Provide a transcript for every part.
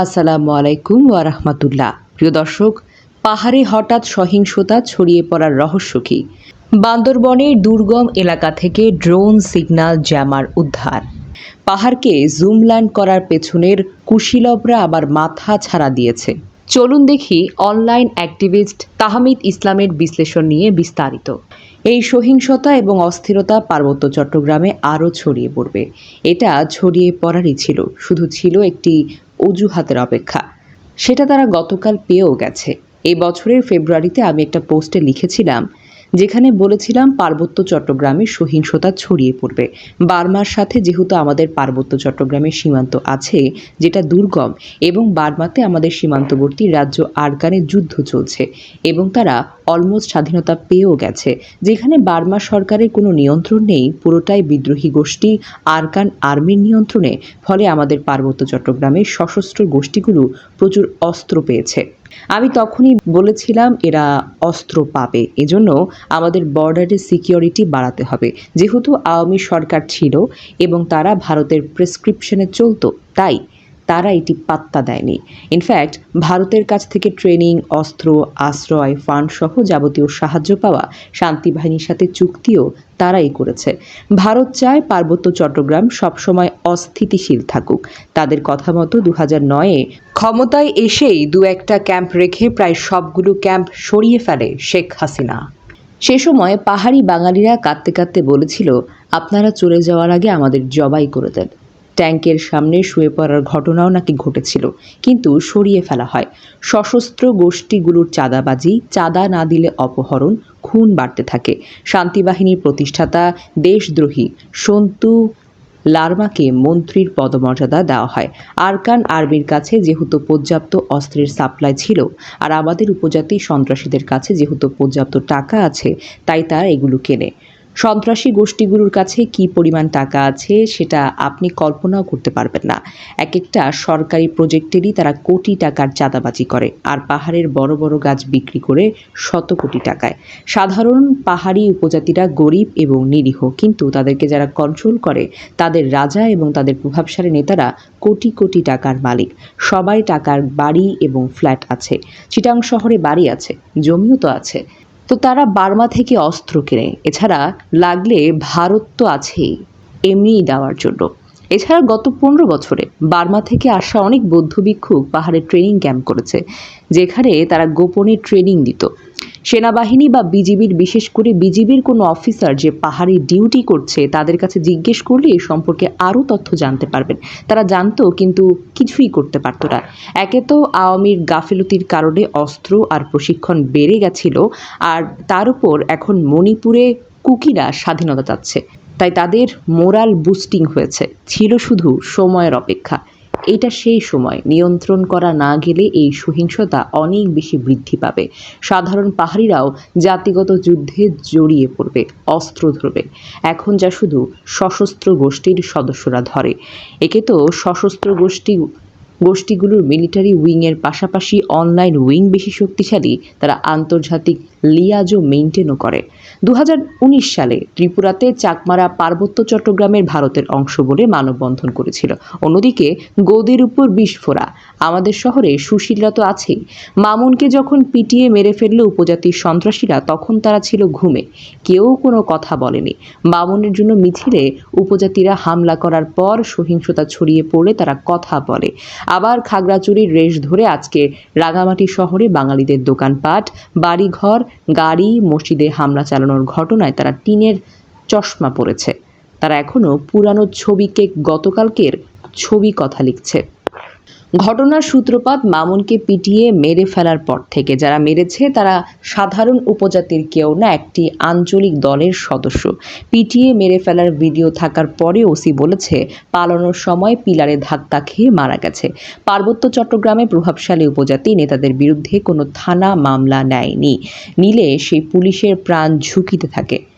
আসসালামু আলাইকুম ওয়ারহমাতুল্লাহ প্রিয় দর্শক, পাহাড়ে হঠাৎ সহিংসতা ছড়িয়ে পড়ার রহস্য কি? বান্দরবনের দুর্গম এলাকা থেকে ড্রোন সিগন্যাল জ্যামার উদ্ধার। পাহাড়কে জুমল্যান্ড করার পেছনের কুশীলবরা আবার মাথা ছাড়া দিয়েছে। চলুন দেখি অনলাইন অ্যাক্টিভিস্ট তাহমিদ ইসলামের বিশ্লেষণ নিয়ে বিস্তারিত। এই সহিংসতা এবং অস্থিরতা পার্বত্য চট্টগ্রামে আরও ছড়িয়ে পড়বে। এটা ছড়িয়ে পড়ারই ছিল, শুধু ছিল একটি অজুহাতের অপেক্ষা। সেটা তারা গতকাল পেয়েও গেছে। এই বছরের ফেব্রুয়ারিতে আমি একটা পোস্টে লিখেছিলাম যেখানে বলেছিলাম পার্বত্য চট্টগ্রামে সহিংসতা ছড়িয়ে পড়বে। বার্মার সাথে যেহেতু আমাদের পার্বত্য চট্টগ্রামের সীমান্ত আছে, যেটা দুর্গম, এবং বার্মাতে আমাদের সীমান্তবর্তী রাজ্য আরকানে যুদ্ধ চলছে, এবং তারা অলমোস্ট স্বাধীনতা পেয়েও গেছে, যেখানে বার্মা সরকারের কোনো নিয়ন্ত্রণ নেই, পুরোটাই বিদ্রোহী গোষ্ঠী আরকান আর্মির নিয়ন্ত্রণে, ফলে আমাদের পার্বত্য চট্টগ্রামের সশস্ত্র গোষ্ঠীগুলো প্রচুর অস্ত্র পেয়েছে। আমি তখনই বলেছিলাম এরা অস্ত্র পাবে। এজন্য আমাদের বর্ডারে সিকিউরিটি বাড়াতে হবে। যেহেতু আওয়ামী সরকার ছিল এবং তারা ভারতের প্রেসক্রিপশনে চলতো, তাই তারা এটি পাত্তা দেয়নি। ইনফ্যাক্ট ভারতের কাছ থেকে ট্রেনিং অস্ত্র, আশ্রয় ফান্ড সহ যাবতীয় সাহায্য পাওয়া, শান্তি বাহিনীর সাথে চুক্তিও তারাই করেছে। ভারত চায় পার্বত্য চট্টগ্রাম সবসময় অস্থিতিশীল থাকুক। তাদের কথা মতো দু হাজার নয়ে ক্ষমতায় এসেই দু একটা ক্যাম্প রেখে প্রায় সবগুলো ক্যাম্প সরিয়ে ফেলে শেখ হাসিনা। সে সময় পাহাড়ি বাঙালিরা কাঁদতে কাঁদতে বলেছিল, আপনারা চলে যাওয়ার আগে আমাদের জবাই করে দেন। ট্যাঙ্কের সামনে শুয়ে পড়ার ঘটনাও নাকি ঘটেছিল, কিন্তু সরিয়ে ফেলা হয়। সশস্ত্র গোষ্ঠীগুলোর চাঁদাবাজি, চাঁদা না দিলে অপহরণ, খুন বাড়তে থাকে। শান্তিবাহিনীর প্রতিষ্ঠাতা দেশদ্রোহী সন্তু লার্মাকে মন্ত্রীর পদমর্যাদা দেওয়া হয়। আরকান আর্মির কাছে যেহেতু পর্যাপ্ত অস্ত্রের সাপ্লাই ছিল, আর আমাদের উপজাতি সন্ত্রাসীদের কাছে যেহেতু পর্যাপ্ত টাকা আছে, তাই তারা এগুলো কেনে। সন্ত্রাসী গোষ্ঠীগুলোর কাছে কি পরিমাণ টাকা আছে সেটা আপনি কল্পনাও করতে পারবেন না। এক একটা সরকারি প্রজেক্টেরই তারা কোটি টাকার চাঁদাবাজি করে আর পাহাড়ের বড় বড় গাছ বিক্রি করে শত কোটি টাকায়। সাধারণ পাহাড়ি উপজাতিরা গরিব এবং নিরীহ, কিন্তু তাদেরকে যারা কন্ট্রোল করে, তাদের রাজা এবং তাদের প্রভাবশালী নেতারা কোটি কোটি টাকার মালিক। সবাই টাকার বাড়ি এবং ফ্ল্যাট আছে। চিটাং শহরে বাড়ি আছে, জমিও তো আছে। তো তারা বার্মা থেকে অস্ত্র কেনে। এছাড়া লাগলে ভারত তো আছেই এমনিই দেওয়ার জন্য। এছাড়া গত পনেরো বছরে বার্মা থেকে আসা অনেক বৌদ্ধ ভিক্ষুক পাহাড়ে ট্রেনিং ক্যাম্প করেছে, যেখানে তারা গোপনে ট্রেনিং দিত। সেনাবাহিনী বা বিজিবির, বিশেষ করে বিজিবির কোনো অফিসার যে পাহাড়ে ডিউটি করছে, তাদের কাছে জিজ্ঞেস করলে এ সম্পর্কে আরও তথ্য জানতে পারবেন। তারা জানতো, কিন্তু কিছুই করতে পারতো না। একে তো আওয়ামীর গাফিলতির কারণে অস্ত্র আর প্রশিক্ষণ বেড়ে গেছিল, আর তার উপর এখন মণিপুরে কুকিরা স্বাধীনতা চাচ্ছে। তাই তাদের মোরাল বুস্টিং হয়েছে। ছিল শুধু সময়ের অপেক্ষা। এটা সেই সময়। নিয়ন্ত্রণ করা না গেলে এই সহিংসতা অনেক বেশি বৃদ্ধি পাবে। সাধারণ পাহাড়িরাও জাতিগত যুদ্ধে জড়িয়ে পড়বে, অস্ত্র ধরবে। এখন যা শুধু সশস্ত্র গোষ্ঠীর সদস্যরা ধরে। একে তো সশস্ত্র গোষ্ঠী, গোষ্ঠীগুলোর মিলিটারি উইংয়ের পাশাপাশি অনলাইন উইং বেশি শক্তিশালী, তারা আন্তর্জাতিক লিয়াজও মেনটেনও করে। দু হাজার উনিশ সালে ত্রিপুরাতে চাকমারা পার্বত্য চট্টগ্রামের ভারতের অংশ বলে মানববন্ধন করেছিল। অন্যদিকে গদির উপর বিস্ফোরা। আমাদের শহরে সুশীলরা তো আছেই। মামুনকে যখন পিটিয়ে মেরে ফেলল উপজাতির সন্ত্রাসীরা, তখন তারা ছিল ঘুমে। কেউ কোনো কথা বলেনি। মামুনের জন্য মিছিলে উপজাতিরা হামলা করার পর সহিংসতা ছড়িয়ে পড়লে তারা কথা বলে। আবার খাগড়াচুরির রেশ ধরে আজকে রাঙামাটি শহরে বাঙালিদের দোকানপাট, বাড়িঘর গাড়ি, মসজিদে হামলা চালানোর ঘটনায় তারা টিনের চশমা পড়েছে তারা এখনও পুরানো ছবিকে গতকালকের ছবি কথা লিখছে। ঘটনার সূত্রপাত মামুনকে পিটিয়ে মেরে ফেলার পর থেকে। যারা মেরেছে, তারা সাধারণ উপজাতির কেউ না, একটি আঞ্চলিক দলের সদস্য। পিটিয়ে মেরে ফেলার ভিডিও থাকার পরে ওসি বলেছে, পালানোর সময় পিলারে ধাক্কা খেয়ে মারা গেছে। পার্বত্য চট্টগ্রামে প্রভাবশালী উপজাতি নেতাদের বিরুদ্ধে কোনো থানা মামলা নেয়নি। নিলে সেই পুলিশের প্রাণ ঝুঁকিতে থাকে।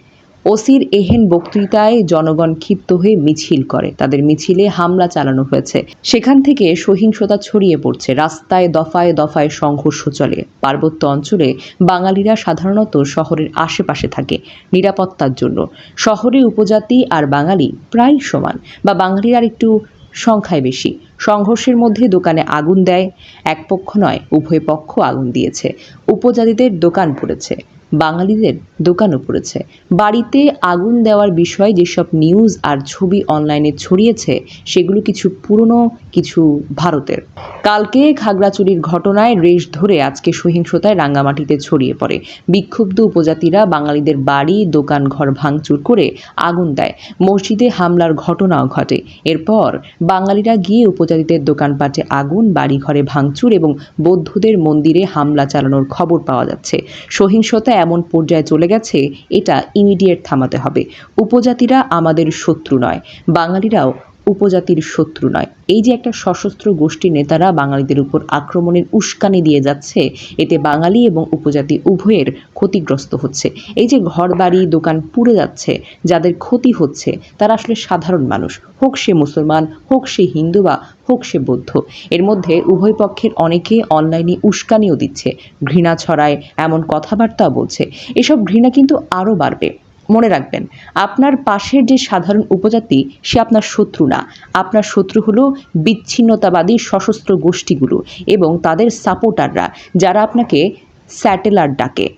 ওসির এহেন বক্তৃতায় জনগণ ক্ষিপ্ত হয়ে মিছিল করে। তাদের মিছিলে হামলা চালানো হয়েছে। সেখান থেকে সহিংসতা ছড়িয়ে পড়ছে। রাস্তায় দফায় দফায় সংঘর্ষ চলে। পার্বত্য অঞ্চলে বাঙালিরা সাধারণত শহরের আশেপাশে থাকে নিরাপত্তার জন্য। শহরে উপজাতি আর বাঙালি প্রায় সমান বা বাঙালির আর একটু সংখ্যায় বেশি। সংঘর্ষের মধ্যে দোকানে আগুন দেয় এক পক্ষ নয়, উভয় পক্ষ আগুন দিয়েছে। উপজাতিদের দোকান পড়েছে। বাঙালিদের দোকানও পড়েছে। বাড়িতে আগুন দেওয়ার বিষয়ে যেসব নিউজ আর ছবি অনলাইনে ছড়িয়েছে, সেগুলো কিছু পুরনো, কিছু ভারতের। কালকে খাগড়াচুরির ঘটনায় রেশ ধরে আজকে সহিংসতায় রাঙ্গামাটিতে ছড়িয়ে পড়ে। বিক্ষুব্ধ উপজাতিরা বাঙালিদের বাড়ি, দোকান, ঘর ভাঙচুর করে আগুন দেয়। মসজিদে হামলার ঘটনাও ঘটে। এরপর বাঙালিরা গিয়ে উপজাতিদের দোকানপাটে আগুন বাড়ি ঘরে ভাঙচুর এবং বৌদ্ধদের মন্দিরে হামলা চালানোর খবর পাওয়া যাচ্ছে। সহিংসতা এমন পর্যায়ে চলে গেছে এটা ইমিডিয়েট থামাতে হবে। উপজাতিরা আমাদের শত্রু নয়। বাঙালিরাও উপজাতির শত্রু নয়। এই যে একটা সশস্ত্র গোষ্ঠী নেতারা বাঙালিদের উপর আক্রমণের উস্কানি দিয়ে যাচ্ছে, এতে বাঙালি এবং উপজাতি উভয়ের ক্ষতিগ্রস্ত হচ্ছে। এই যে ঘরবাড়ি, দোকান পুড়ে যাচ্ছে, যাদের ক্ষতি হচ্ছে, তারা আসলে সাধারণ মানুষ। হোক সে মুসলমান, হোক সে হিন্দু বা হোক সে বৌদ্ধ। এর মধ্যে উভয় পক্ষের অনেকে অনলাইনে উস্কানিও দিচ্ছে। ঘৃণা ছড়ায়, এমন কথাবার্তা বলছে। এসব ঘৃণা কিন্তু আরও বাড়বে। মনে রাখবেন, আপনার পাশের যে সাধারণ উপজাতি, সে আপনার শত্রু না। আপনার শত্রু হলো বিচ্ছিন্নতাবাদী সশস্ত্র গোষ্ঠীগুলো এবং তাদের সাপোর্টাররা, যারা আপনাকে স্যাটেলার ডাকে।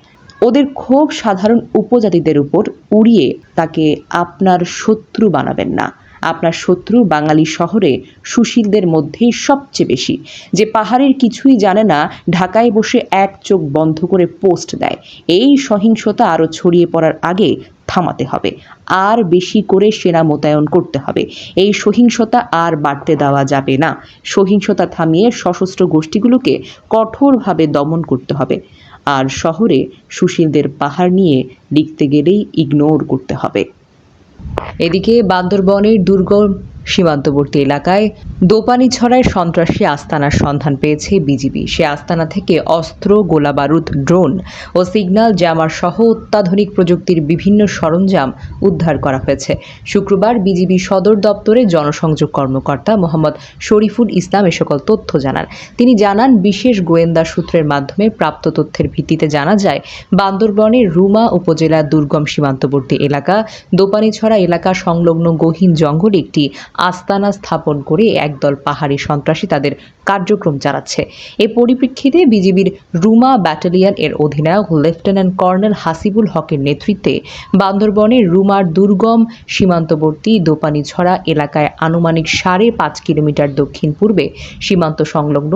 ওদের ক্ষোভ সাধারণ উপজাতিদের উপর উড়িয়ে তাকে আপনার শত্রু বানাবেন না। আপনার শত্রু বাঙালি শহরে সুশীলদের মধ্যেই সবচেয়ে বেশি। যে পাহাড়ের কিছুই জানে না, ঢাকায় বসে এক চোখ বন্ধ করে পোস্ট দেয়। এই সহিংসতা আরও ছড়িয়ে পড়ার আগে থামাতে হবে। আর বেশি করে সেনা মোতায়েন করতে হবে। এই সহিংসতা আর বাড়তে দেওয়া যাবে না। সহিংসতা থামিয়ে সশস্ত্র গোষ্ঠীগুলোকে কঠোরভাবে দমন করতে হবে। আর শহরে সুশীলদের পাহাড় নিয়ে লিখতে গেলেই ইগনোর করতে হবে। এদিকে বান্দরবনের দুর্গম সীমান্তবর্তী এলাকায় দোপানি ছড়ায় সন্ত্রাসী আস্তানার সন্ধান পেয়েছে বিজিবি। সে আস্তানা থেকে অস্ত্র, গোলাবারুদ, ড্রোন ও সিগন্যাল জামার সহ অত্যাধুনিক প্রযুক্তির বিভিন্ন সরঞ্জাম উদ্ধার করা হয়েছে। শুক্রবার বিজিবি সদর দপ্তরে জনসংযোগ কর্মকর্তা মোহাম্মদ শরীফুল ইসলাম এ সকল তথ্য জানান। তিনি জানান, বিশেষ গোয়েন্দা সূত্রের মাধ্যমে প্রাপ্ত তথ্যের ভিত্তিতে জানা যায়, বান্দরবনের রুমা উপজেলার দুর্গম সীমান্তবর্তী এলাকা দোপানিছড়া এলাকা সংলগ্ন গহীন জঙ্গলে একটি আস্তানা স্থাপন করে একদল পাহাড়ি সন্ত্রাসী তাদের কার্যক্রম চালাচ্ছে। এ পরিপ্রেক্ষিতে বিজিবির রুমা ব্যাটালিয়ন এর অধিনায়ক, লেফটেন্যান্ট কর্নেল হাসিবুল হকের নেতৃত্বে বান্দরবনের রুমার দুর্গম সীমান্তবর্তী দোপানিছড়া এলাকায় আনুমানিক সাড়ে পাঁচ কিলোমিটার দক্ষিণ পূর্বে সীমান্ত সংলগ্ন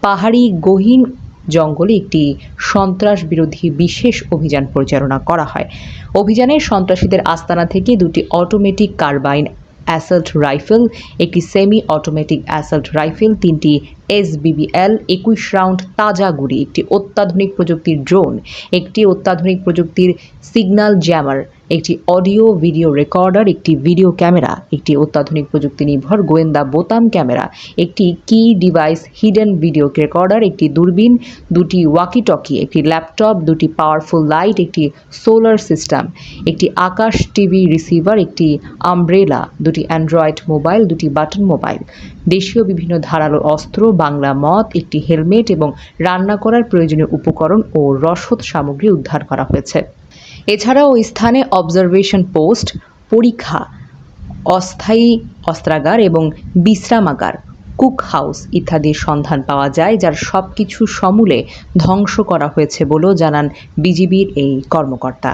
পাহাড়ি গহীন জঙ্গলে একটি সন্ত্রাস বিরোধী বিশেষ অভিযান পরিচালনা করা হয়। অভিযানে সন্ত্রাসীদের আস্তানা থেকে দুটি অটোমেটিক কার্বাইন অ্যাসাল্ট রাইফেল একটি সেমি অটোমেটিক অ্যাসাল্ট রাইফেল তিনটি এসবিবিএল একুশ রাউন্ড তাজা গুড়ি একটি অত্যাধুনিক প্রযুক্তির ড্রোন একটি অত্যাধুনিক প্রযুক্তির সিগন্যাল জ্যামার একটি অডিও, ভিডিও রেকর্ডার, একটি ভিডিও ক্যামেরা, একটি অত্যাধুনিক প্রযুক্তি নির্ভর গোয়েন্দা বোতাম ক্যামেরা, একটি কি ডিভাইস হিডেন ভিডিও রেকর্ডার, একটি দূরবীন, দুটি ওয়াকি টকি একটি ল্যাপটপ, দুটি পাওয়ারফুল লাইট, একটি সোলার সিস্টেম, একটি আকাশ টিভি রিসিভার, একটি আমব্রেলা, দুটি অ্যান্ড্রয়েড মোবাইল, দুটি বাটন মোবাইল, দেশীয় বিভিন্ন ধারালো অস্ত্র, বাংলা মদ, একটি হেলমেট এবং রান্না করার প্রয়োজনীয় উপকরণ ও রসদ সামগ্রী উদ্ধার করা হয়েছে। এছাড়াও ওই স্থানে অবজারভেশন পোস্ট পরীক্ষা, অস্থায়ী অস্ত্রাগার এবং বিশ্রামাগার কুক হাউস ইত্যাদির সন্ধান পাওয়া যায়, যার সব কিছু সমূলে ধ্বংস করা হয়েছে বলেও জানান বিজিবির এই কর্মকর্তা।